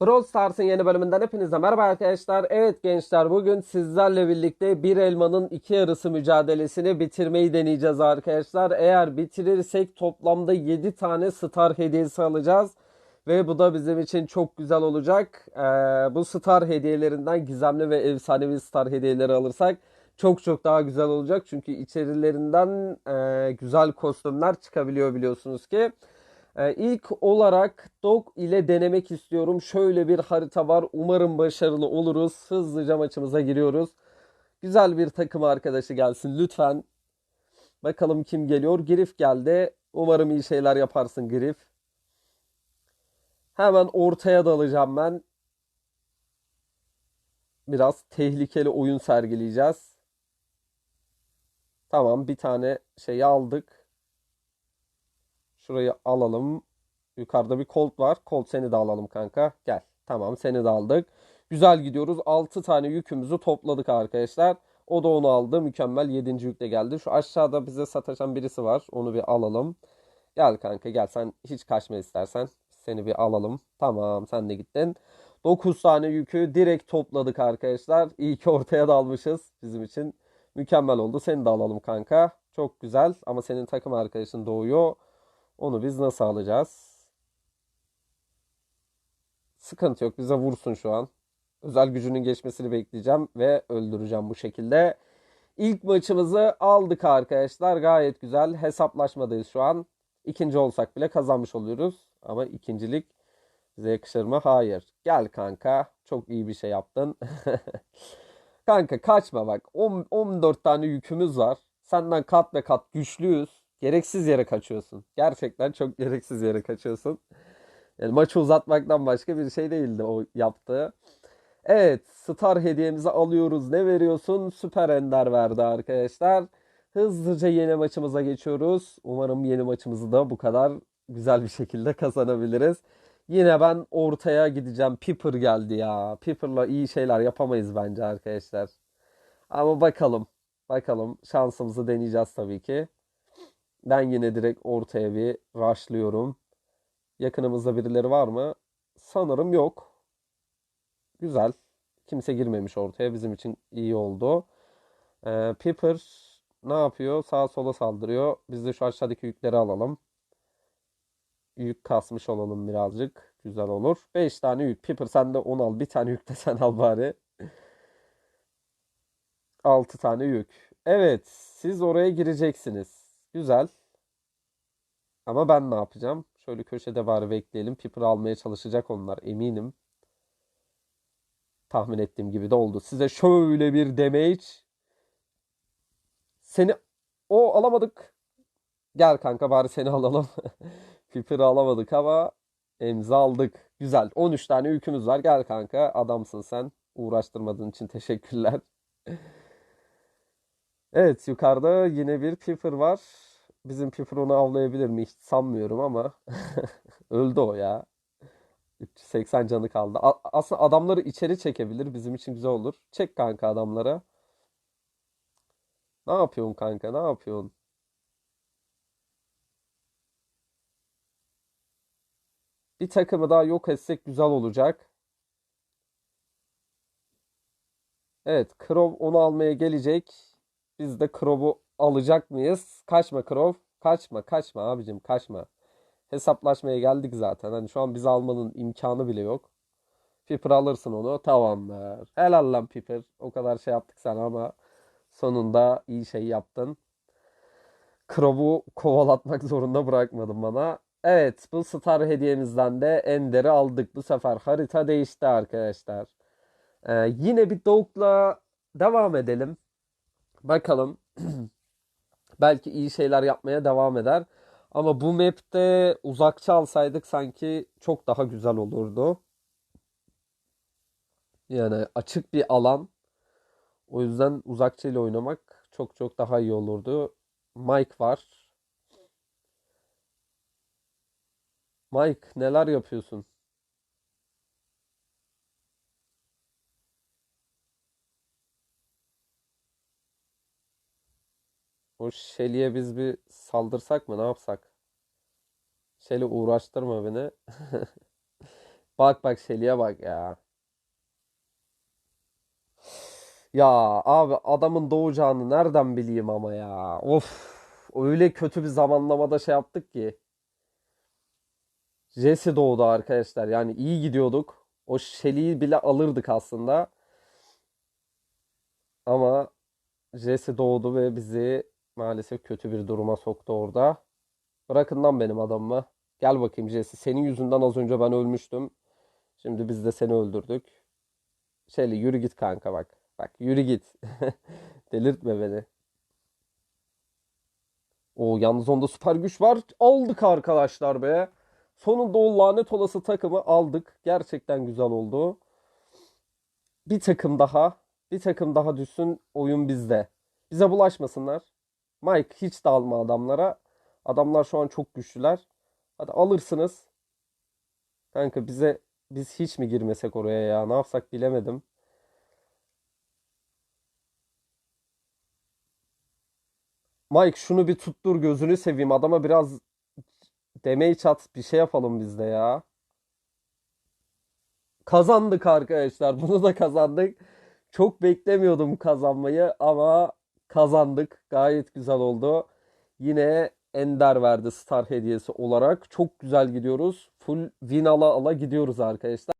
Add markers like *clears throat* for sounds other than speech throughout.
Brawl Stars'ın yeni bölümünden hepinize merhaba arkadaşlar. Evet gençler bugün sizlerle birlikte bir elmanın iki yarısı mücadelesini bitirmeyi deneyeceğiz arkadaşlar. Eğer bitirirsek toplamda 7 tane star hediyesi alacağız. Ve bu da bizim için çok güzel olacak. Ee, bu star hediyelerinden gizemli ve efsanevi star hediyeleri alırsak çok çok daha güzel olacak. Çünkü içerilerinden e, güzel kostümler çıkabiliyor biliyorsunuz ki. Ee, ilk olarak Dog ile denemek istiyorum. Şöyle bir harita var. Umarım başarılı oluruz. Hızlıca maçımıza giriyoruz. Güzel bir takım arkadaşı gelsin lütfen. Bakalım kim geliyor. Grif geldi. Umarım iyi şeyler yaparsın Grif. Hemen ortaya dalacağım ben. Biraz tehlikeli oyun sergileyeceğiz. Tamam bir tane şeyi aldık. Şurayı alalım. Yukarıda bir Colt var. Colt seni de alalım kanka. Gel. Tamam seni de aldık. Güzel gidiyoruz. 6 tane yükümüzü topladık arkadaşlar. O da onu aldı. Mükemmel. 7. yük de geldi. Şu aşağıda bize sataşan birisi var. Onu bir alalım. Gel kanka gel. Sen hiç kaçma istersen. Seni bir alalım. Tamam sen de gittin. 9 tane yükü direkt topladık arkadaşlar. İyi ki ortaya dalmışız. Bizim için mükemmel oldu. Seni de alalım kanka. Çok güzel. Ama senin takım arkadaşın doğuyor. Onu biz nasıl alacağız? Sıkıntı yok. Bize vursun şu an. Özel gücünün geçmesini bekleyeceğim ve öldüreceğim bu şekilde. İlk maçımızı aldık arkadaşlar. Gayet güzel. Hesaplaşmadayız şu an. İkinci olsak bile kazanmış oluyoruz. Ama ikincilik bize yakışır mı? Hayır. Gel kanka. Çok iyi bir şey yaptın. *laughs* Kanka kaçma bak. 10, 14 tane yükümüz var. Senden kat ve kat güçlüyüz. Gereksiz yere kaçıyorsun. Gerçekten çok *laughs* gereksiz yere kaçıyorsun. Yani maçı uzatmaktan başka bir şey değildi o yaptığı. Evet, Star hediyemizi alıyoruz. Ne veriyorsun? Süper Ender verdi arkadaşlar. Hızlıca yeni maçımıza geçiyoruz. Umarım yeni maçımızı da bu kadar güzel bir şekilde kazanabiliriz. Yine ben ortaya gideceğim. Piper geldi ya. Piper'la iyi şeyler yapamayız bence arkadaşlar. Ama bakalım. Bakalım. Şansımızı deneyeceğiz tabii ki. Ben yine direkt ortaya bir rushlıyorum. Yakınımızda birileri var mı? Sanırım yok. Güzel. Kimse girmemiş ortaya. Bizim için iyi oldu. Ee, Piper ne yapıyor? Sağa sola saldırıyor. Biz de şu aşağıdaki yükleri alalım. Yük kasmış olalım birazcık. Güzel olur. 5 tane yük. Piper sen de 10 al. Bir tane yük de *laughs* sen al bari. 6 tane yük. Evet. Siz oraya gireceksiniz. Güzel. Ama ben ne yapacağım? Şöyle köşede bari bekleyelim. Piper almaya çalışacak onlar eminim. Tahmin ettiğim gibi de oldu. Size şöyle bir damage. Seni o alamadık. Gel kanka bari seni *laughs* alalım. Piper'ı alamadık ama emza aldık. Güzel. 13 tane yükümüz var. Gel kanka adamsın sen. Uğraştırmadığın için teşekkürler. Evet yukarıda yine bir Piper var. Bizim Piper onu avlayabilir mi? Hiç sanmıyorum ama. *laughs* Öldü o ya. 380 canı kaldı. Aslında adamları içeri çekebilir. Bizim için güzel olur. Çek kanka adamlara. Ne yapıyorsun kanka? Ne yapıyorsun? Bir takımı daha yok etsek güzel olacak. Evet, Krov onu almaya gelecek. Biz de Krov'u alacak mıyız? Kaçma Krov. Kaçma, kaçma abicim, kaçma. Hesaplaşmaya geldik zaten. Hani şu an bizi almanın imkanı bile yok. Piper alırsın onu. Tamamdır. Helal lan Piper. O kadar şey yaptık sana ama sonunda iyi şey yaptın. Krov'u kovalatmak *laughs* zorunda bırakmadın bana. Evet, bu star hediyemizden de Ender'i aldık. Bu sefer harita değişti arkadaşlar. Ee, yine bir Dog'la devam edelim. Bakalım. *clears throat* Belki iyi şeyler yapmaya devam eder. Ama bu map'te uzakça alsaydık sanki çok daha güzel olurdu. Yani açık bir alan. O yüzden uzakça ile oynamak çok çok daha iyi olurdu. Mike var. Mike neler yapıyorsun? O Shelly'e biz bir saldırsak mı ne yapsak? Shelly uğraştırma beni. *laughs* Bak bak Şeli'ye bak ya. Ya abi adamın doğacağını nereden bileyim ama ya. Of. Öyle kötü bir zamanlamada şey yaptık ki. Jesse doğdu arkadaşlar. Yani iyi gidiyorduk. O Shelly'yi bile alırdık aslında. Ama Jesse doğdu ve bizi maalesef kötü bir duruma soktu orada. Bırakın lan benim adamımı. Gel bakayım Jesse. Senin yüzünden az önce ben ölmüştüm. Şimdi biz de seni öldürdük. Shelly yürü git kanka bak. Bak yürü git. *laughs* Delirtme beni. O yalnız onda süper güç var. Aldık arkadaşlar be. Sonunda o lanet olası takımı aldık. Gerçekten güzel oldu. Bir takım daha. Bir takım daha düşsün. Oyun bizde. Bize bulaşmasınlar. Mike hiç dalma adamlara. Adamlar şu an çok güçlüler. Hadi alırsınız. Kanka bize biz hiç mi girmesek oraya ya? Ne yapsak bilemedim. Mike şunu bir tuttur gözünü seveyim. Adama biraz demeyi çat bir şey yapalım biz de ya. Kazandık arkadaşlar. *laughs* Bunu da kazandık. Çok beklemiyordum kazanmayı ama kazandık. Gayet güzel oldu. Yine Ender verdi Star hediyesi olarak. Çok güzel gidiyoruz. Full win ala ala gidiyoruz arkadaşlar.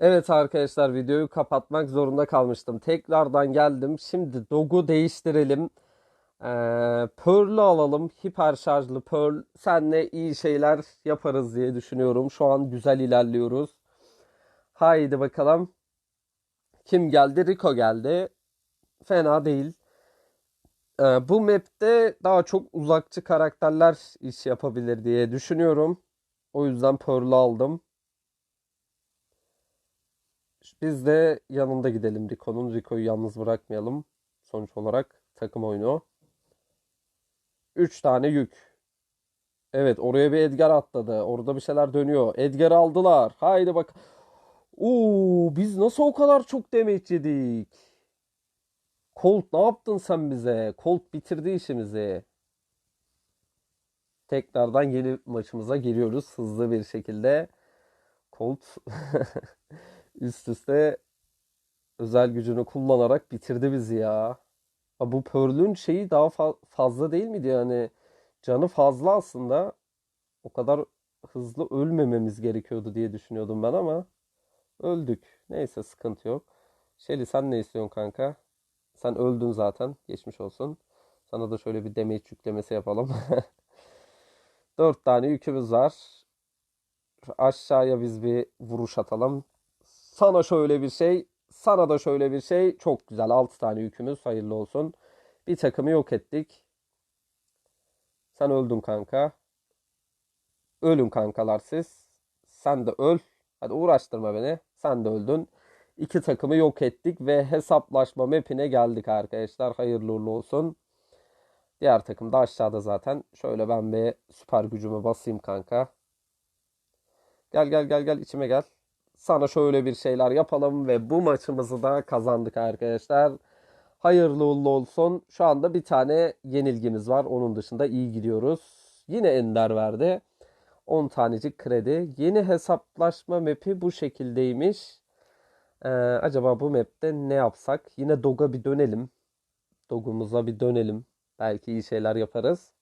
Evet arkadaşlar videoyu kapatmak zorunda kalmıştım. Tekrardan geldim. Şimdi Dog'u değiştirelim. Ee, Pearl'ü alalım. Hiper şarjlı Pearl. Senle iyi şeyler yaparız diye düşünüyorum. Şu an güzel ilerliyoruz. Haydi bakalım. Kim geldi? Rico geldi. Fena değil. Ee, bu map'te daha çok uzakçı karakterler iş yapabilir diye düşünüyorum. O yüzden Pearl'ü aldım. Biz de yanında gidelim Rico'nun. Rico'yu yalnız bırakmayalım. Sonuç olarak takım oyunu. 3 tane yük. Evet oraya bir Edgar atladı. Orada bir şeyler dönüyor. Edgar'ı aldılar. Haydi bak. Oo, biz nasıl o kadar çok demeç yedik? Colt ne yaptın sen bize? Colt bitirdi işimizi. Tekrardan yeni maçımıza giriyoruz hızlı bir şekilde. Colt *laughs* üst üste özel gücünü kullanarak bitirdi bizi ya. Ha, bu Pearl'ün şeyi daha fa- fazla değil miydi yani? Canı fazla aslında. O kadar hızlı ölmememiz gerekiyordu diye düşünüyordum ben ama öldük. Neyse sıkıntı yok. Shelly sen ne istiyorsun kanka? Sen öldün zaten. Geçmiş olsun. Sana da şöyle bir damage yüklemesi yapalım. *laughs* Dört tane yükümüz var. Aşağıya biz bir vuruş atalım. Sana şöyle bir şey, sana da şöyle bir şey. Çok güzel. 6 tane yükümüz hayırlı olsun. Bir takımı yok ettik. Sen öldün kanka. Ölün kankalar siz. Sen de öl. Hadi uğraştırma beni. Sen de öldün. İki takımı yok ettik ve hesaplaşma mapine geldik arkadaşlar. Hayırlı uğurlu olsun. Diğer takım da aşağıda zaten. Şöyle ben bir süper gücümü basayım kanka. Gel gel gel gel içime gel. Sana şöyle bir şeyler yapalım ve bu maçımızı da kazandık arkadaşlar. Hayırlı uğurlu olsun. Şu anda bir tane yenilgimiz var. Onun dışında iyi gidiyoruz. Yine Ender verdi. 10 tanecik kredi. Yeni hesaplaşma map'i bu şekildeymiş. Ee, acaba bu map'te ne yapsak? Yine Dog'a bir dönelim. Dog'umuza bir dönelim. Belki iyi şeyler yaparız.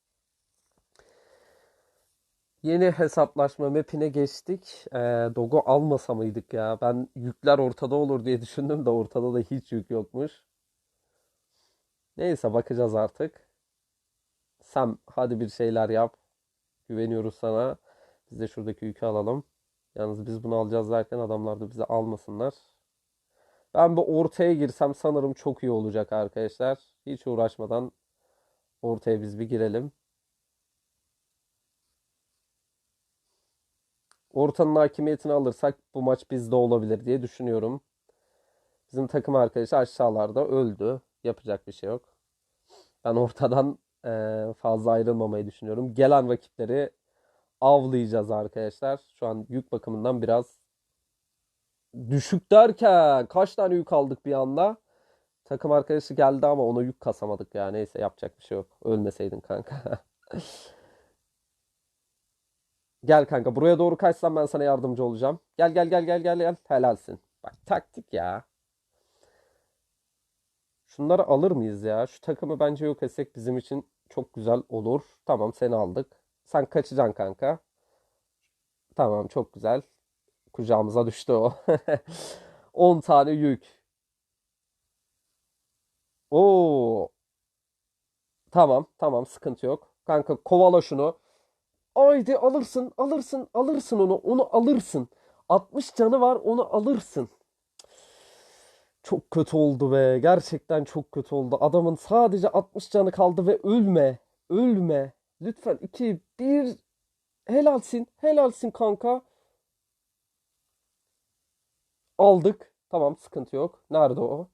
Yeni hesaplaşma map'ine geçtik. Ee, Dog'u almasa mıydık ya? Ben yükler ortada olur diye *laughs* düşündüm de ortada da hiç yük yokmuş. Neyse bakacağız artık. Sam hadi bir şeyler yap. Güveniyoruz sana. Biz de şuradaki yükü alalım. Yalnız biz bunu alacağız derken adamlar da bizi almasınlar. Ben bir ortaya girsem sanırım çok iyi olacak arkadaşlar. Hiç uğraşmadan ortaya biz bir girelim. Ortanın hakimiyetini alırsak bu maç bizde olabilir diye düşünüyorum. Bizim takım arkadaşı aşağılarda öldü. Yapacak bir şey yok. Ben ortadan e, fazla ayrılmamayı düşünüyorum. Gelen rakipleri avlayacağız arkadaşlar. Şu an yük bakımından biraz düşük derken kaç tane yük aldık bir anda. Takım arkadaşı geldi ama ona yük kasamadık ya. Neyse yapacak bir şey yok. Ölmeseydin kanka. *laughs* Gel kanka buraya doğru kaçsan ben sana yardımcı olacağım. Gel gel gel gel gel gel. Helalsin. Bak taktik ya. Şunları alır mıyız ya? Şu takımı bence yok etsek bizim için çok güzel olur. Tamam seni aldık. Sen kaçacaksın kanka. Tamam çok güzel. Kucağımıza düştü o. *laughs* 10 tane yük. Oo. Tamam tamam sıkıntı yok. Kanka kovala şunu. Haydi alırsın alırsın alırsın onu onu alırsın. 60 canı var onu alırsın. Çok kötü oldu be. Gerçekten çok kötü oldu. Adamın sadece 60 canı kaldı ve ölme. Ölme. Lütfen 2 1 helalsin. Helalsin kanka. Aldık. Tamam sıkıntı yok. Nerede o?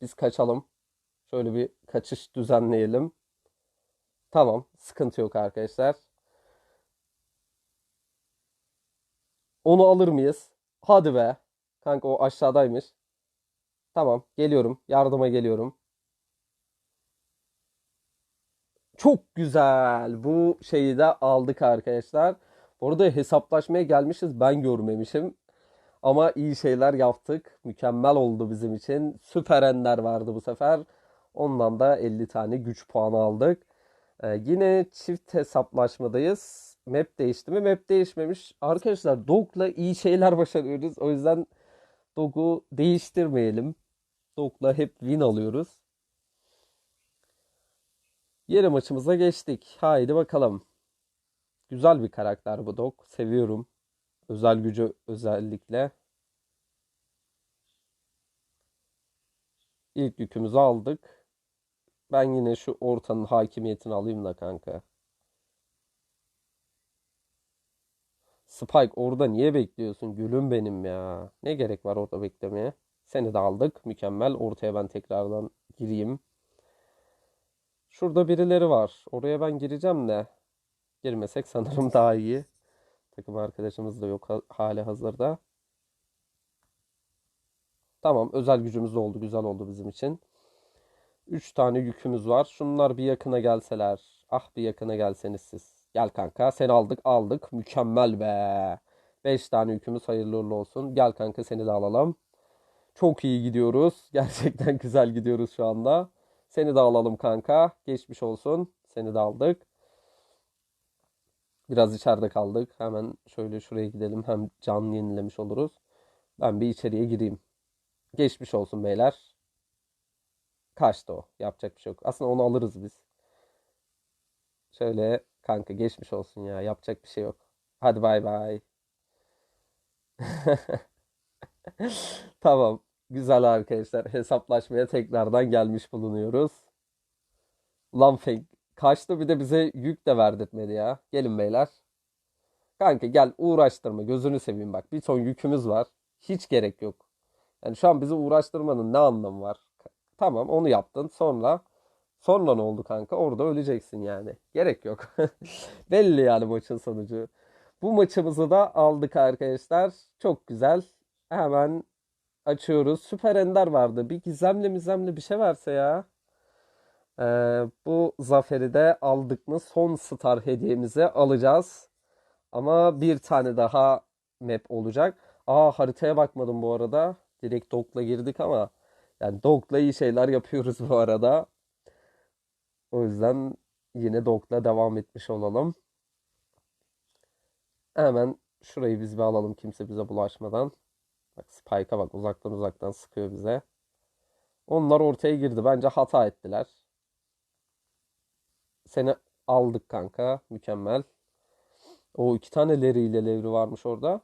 Biz kaçalım. Şöyle bir kaçış düzenleyelim. Tamam, sıkıntı yok arkadaşlar. Onu alır mıyız? Hadi be. Kanka o aşağıdaymış. Tamam, geliyorum. Yardıma geliyorum. Çok güzel. Bu şeyi de aldık arkadaşlar. Bu arada hesaplaşmaya gelmişiz. Ben görmemişim. Ama iyi şeyler yaptık. Mükemmel oldu bizim için. Süper ender vardı bu sefer. Ondan da 50 tane güç puanı aldık. Ee, yine çift hesaplaşmadayız. Map değişti mi? Map değişmemiş. Arkadaşlar Dog'la iyi şeyler *laughs* başarıyoruz. O yüzden Dog'u değiştirmeyelim. Dog'la hep win alıyoruz. Yeni maçımıza geçtik. Haydi bakalım. Güzel bir karakter bu Dog. Seviyorum. Özel gücü özellikle. İlk yükümüzü aldık. Ben yine şu ortanın hakimiyetini alayım da kanka. Spike orada niye bekliyorsun? Gülüm benim ya. Ne gerek var orada beklemeye? Seni de aldık. Mükemmel. Ortaya ben tekrardan gireyim. Şurada birileri var. Oraya ben gireceğim de. Girmesek sanırım daha iyi. Takım arkadaşımız da yok ha- hali hazırda. Tamam, özel gücümüz de oldu. Güzel oldu bizim için. 3 tane yükümüz var. Şunlar bir yakına gelseler. Ah bir yakına gelseniz siz. Gel kanka. Seni aldık aldık. Mükemmel be. 5 tane yükümüz hayırlı uğurlu olsun. Gel kanka seni de alalım. Çok iyi gidiyoruz. *laughs* Gerçekten güzel gidiyoruz şu anda. Seni de alalım kanka. Geçmiş olsun. Seni de aldık. Biraz içeride kaldık. Hemen şöyle şuraya gidelim. Hem can yenilemiş oluruz. Ben bir içeriye gireyim. Geçmiş olsun beyler. Kaçtı o. Yapacak bir şey yok. Aslında onu alırız biz. Şöyle kanka geçmiş olsun ya. Yapacak bir şey yok. Hadi bay bay. *laughs* Tamam. Güzel arkadaşlar. Hesaplaşmaya tekrardan gelmiş bulunuyoruz. Ulan Feng kaçtı bir de bize yük de verdirtmedi ya. Gelin beyler. Kanka gel uğraştırma. Gözünü seveyim bak. Bir ton yükümüz var. Hiç gerek yok. Yani şu an bizi uğraştırmanın ne anlamı var? Tamam onu yaptın. Sonra sonra ne oldu kanka? Orada öleceksin yani. Gerek yok. *laughs* Belli yani maçın sonucu. Bu maçımızı da aldık arkadaşlar. Çok güzel. Hemen açıyoruz. Süper Ender vardı. Bir gizemli mizemli bir şey verse ya. Ee, bu zaferi de aldık mı son star hediyemizi alacağız. Ama bir tane daha map olacak. Aa haritaya bakmadım bu arada. Direkt Dog'la girdik ama yani Dog'la iyi şeyler yapıyoruz bu arada. O yüzden yine Dog'la devam etmiş olalım. Hemen şurayı biz bir alalım kimse bize bulaşmadan. Bak Spike'a bak uzaktan uzaktan sıkıyor bize. Onlar ortaya girdi. Bence hata ettiler. Seni aldık kanka. Mükemmel. O iki tane Larry ile Levri varmış orada.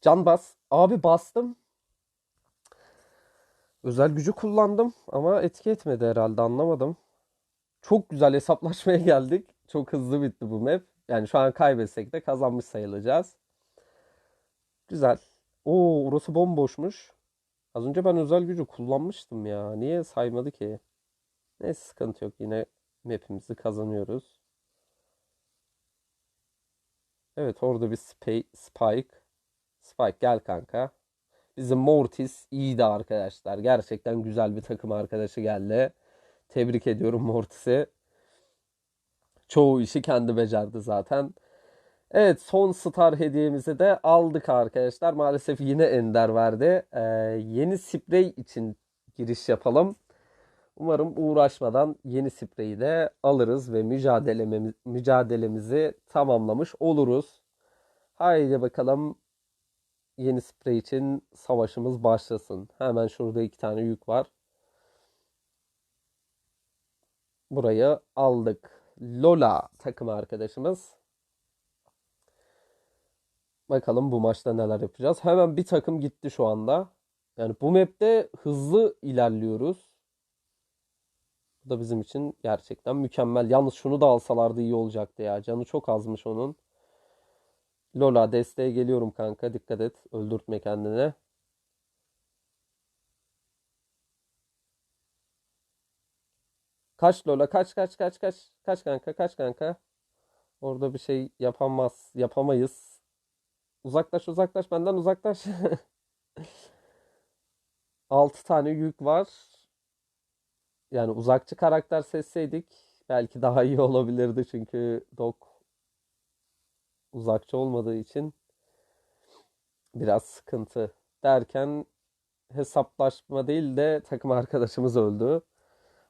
Can bas. Abi bastım. Özel gücü kullandım ama etki etmedi herhalde anlamadım. Çok güzel hesaplaşmaya *laughs* geldik. Çok hızlı bitti bu map. Yani şu an kaybetsek de kazanmış sayılacağız. Güzel. Oo orası bomboşmuş. Az önce ben özel gücü kullanmıştım ya. Niye saymadı ki? Neyse sıkıntı yok. Yine map'imizi kazanıyoruz. Evet orada bir Spike. Spike gel kanka. Bizim Mortis iyiydi arkadaşlar. Gerçekten güzel bir takım arkadaşı geldi. Tebrik ediyorum Mortis'i. Çoğu işi kendi becerdi zaten. Evet son star hediyemizi de aldık arkadaşlar. Maalesef yine Ender verdi. Ee, yeni sprey için giriş yapalım. Umarım uğraşmadan yeni spreyi de alırız ve mücadelemiz, mücadelemizi tamamlamış oluruz. Haydi bakalım yeni sprey için savaşımız başlasın. Hemen şurada iki tane yük var. Burayı aldık. Lola takım arkadaşımız. Bakalım bu maçta neler yapacağız. Hemen bir takım gitti şu anda. Yani bu map'te hızlı ilerliyoruz. Bu da bizim için gerçekten mükemmel. Yalnız şunu da alsalardı iyi olacaktı ya. Canı çok azmış onun. Lola desteğe geliyorum kanka. Dikkat et. Öldürtme kendini. Kaç Lola kaç kaç kaç kaç. Kaç kanka kaç kanka. Orada bir şey yapamaz. Yapamayız. Uzaklaş uzaklaş benden uzaklaş. *laughs* 6 tane yük var. Yani uzakçı karakter seçseydik belki daha iyi olabilirdi. Çünkü Dok uzakçı olmadığı için biraz sıkıntı. Derken hesaplaşma değil de takım arkadaşımız öldü.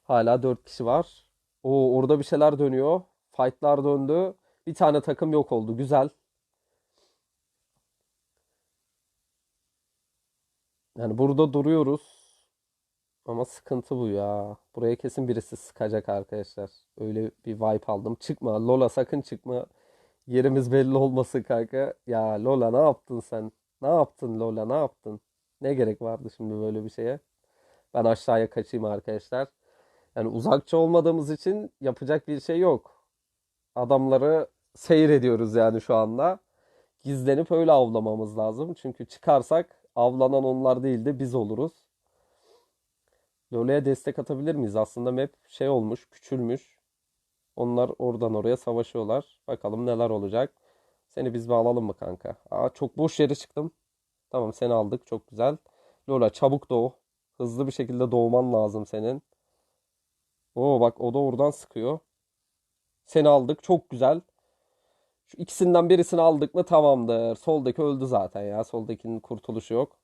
Hala 4 kişi var. O orada bir şeyler dönüyor. Fight'lar döndü. Bir tane takım yok oldu. Güzel. Yani burada duruyoruz. Ama sıkıntı bu ya. Buraya kesin birisi sıkacak arkadaşlar. Öyle bir vibe aldım. Çıkma Lola sakın çıkma. Yerimiz belli olmasın kanka. Ya Lola ne yaptın sen? Ne yaptın Lola ne yaptın? Ne gerek vardı şimdi böyle bir şeye? Ben aşağıya kaçayım arkadaşlar. Yani uzakça olmadığımız için yapacak bir şey yok. Adamları seyrediyoruz yani şu anda. Gizlenip öyle avlamamız lazım. Çünkü çıkarsak avlanan onlar değil de biz oluruz. Lola'ya destek atabilir miyiz? Aslında map şey olmuş, küçülmüş. Onlar oradan oraya savaşıyorlar. Bakalım neler olacak. Seni biz bir alalım mı kanka? Aa, çok boş yere çıktım. Tamam seni aldık. Çok güzel. Lola çabuk doğ. Hızlı bir şekilde doğman lazım senin. Oo bak o da oradan sıkıyor. Seni aldık. Çok güzel. Şu ikisinden birisini aldık mı tamamdır. Soldaki öldü zaten ya. Soldakinin kurtuluşu yok.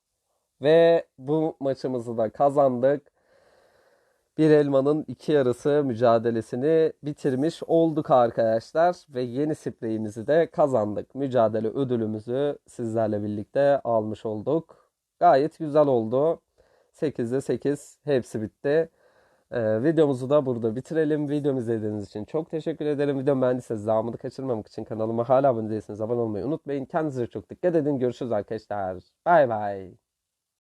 Ve bu maçımızı da kazandık. Bir elmanın iki yarısı mücadelesini bitirmiş olduk arkadaşlar. Ve yeni spreyimizi de kazandık. Mücadele ödülümüzü sizlerle birlikte almış olduk. Gayet güzel oldu. 8'de 8 hepsi bitti. Ee, videomuzu da burada bitirelim. Videomu izlediğiniz için çok teşekkür ederim. Videomu beğendiyseniz devamını kaçırmamak için kanalıma hala abone değilseniz abone olmayı unutmayın. Kendinize çok dikkat edin. Görüşürüz arkadaşlar. Bay bay.